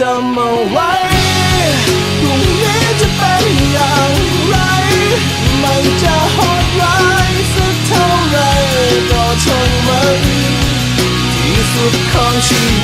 จำเอาไว้พรุ่งนี้จะเป็นอย่างไร มันจะโหดร้ายสักเท่าไรก็ช่างมันที่สุดของชีวิต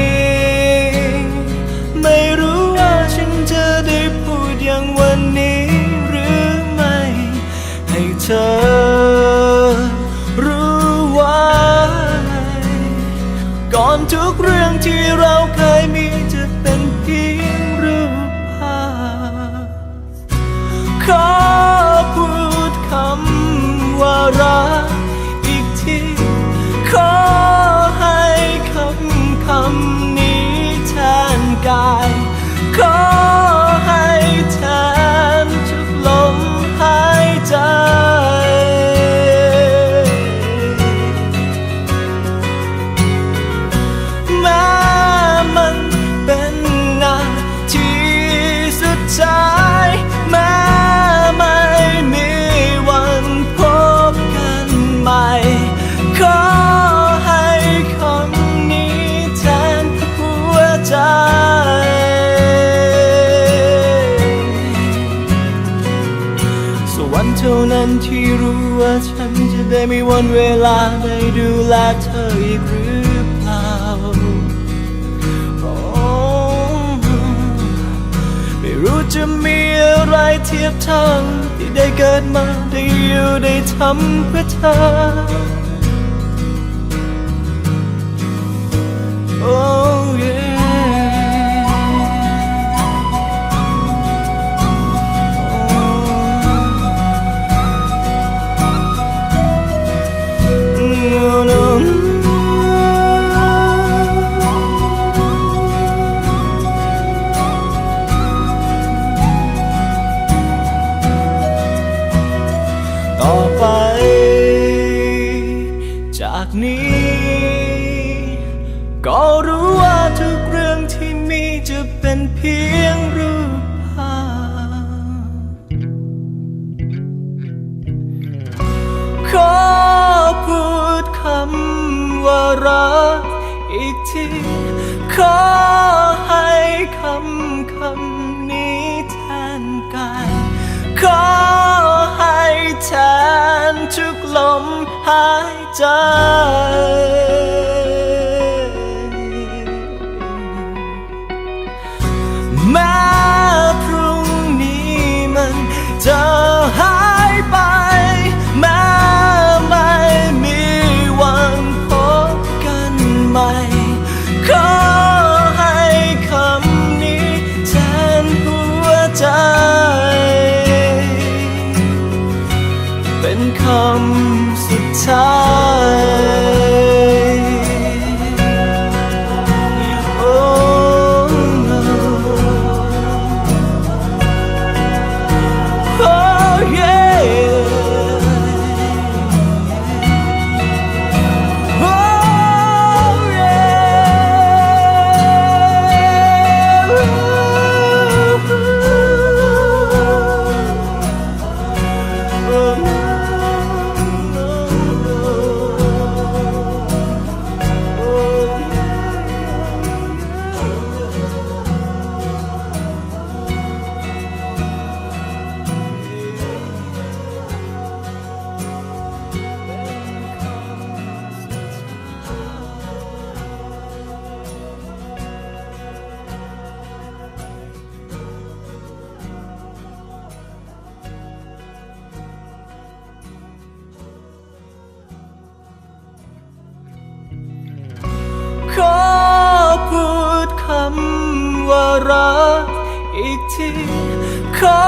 อรู้ไว้ก่อนทุกเรื่องที่ ที่รู้ว่าฉันจะได้มีวันเวลาได้ดูแลเธออีกหรือเปล่าโอ้ไม่รู้จะมีอะไรเทียบเท่าที่ได้เกิดมาได้อยู่ได้ทำเพื่อเธอ Oh นี้ ก็รู้ว่าทุกเรื่องที่มีจะเป็นเพียงรูปภาพขอพูดคำว่ารักอีกที ขอให้คำคำนี้แทนกายขอให้แทนทุกลมหาย ใำสุดท้าย ว่ารักอีกทีขอ